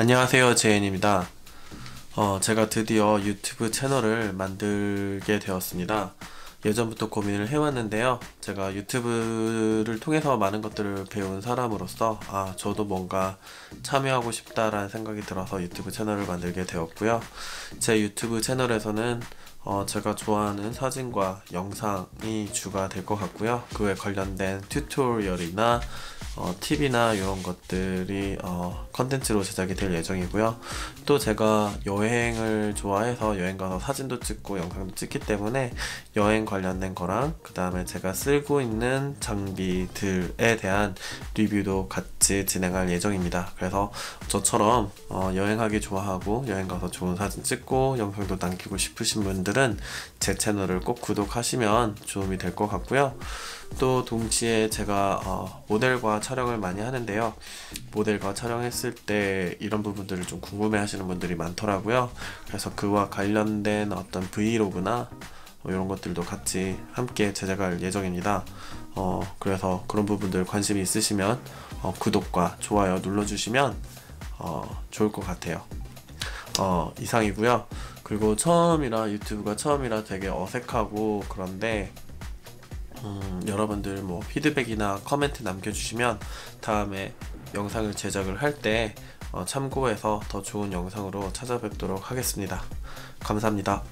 안녕하세요 제인입니다. 어, 제가 드디어 유튜브 채널을 만들게 되었습니다. 예전부터 고민을 해왔는데요. 제가 유튜브를 통해서 많은 것들을 배운 사람으로서 아 저도 뭔가 참여하고 싶다라는 생각이 들어서 유튜브 채널을 만들게 되었고요. 제 유튜브 채널에서는 어, 제가 좋아하는 사진과 영상이 주가 될 것 같고요 그에 관련된 튜토리얼이나 어, 팁이나 이런 것들이 어, 컨텐츠로 제작이 될 예정이고요. 또 제가 여행을 좋아해서 여행 가서 사진도 찍고 영상도 찍기 때문에 여행 관련된 거랑 그 다음에 제가 쓰고 있는 장비들에 대한 리뷰도 같이 진행할 예정입니다. 그래서 저처럼 어, 여행하기 좋아하고 여행 가서 좋은 사진 찍고 영상도 남기고 싶으신 분들 은 제 채널을 꼭 구독하시면 도움이 될 것 같고요. 또 동시에 제가 어, 모델과 촬영을 많이 하는데요. 모델과 촬영했을 때 이런 부분들을 좀 궁금해 하시는 분들이 많더라고요. 그래서 그와 관련된 어떤 브이로그나 뭐 이런 것들도 같이 함께 제작할 예정입니다. 어, 그래서 그런 부분들 관심이 있으시면 어, 구독과 좋아요 눌러주시면 어, 좋을 것 같아요. 어, 이상이고요. 그리고 처음이라 유튜브가 처음이라 되게 어색하고 그런데 음, 여러분들 뭐 피드백이나 커멘트 남겨주시면 다음에 영상을 제작을 할때 어, 참고해서 더 좋은 영상으로 찾아뵙도록 하겠습니다. 감사합니다.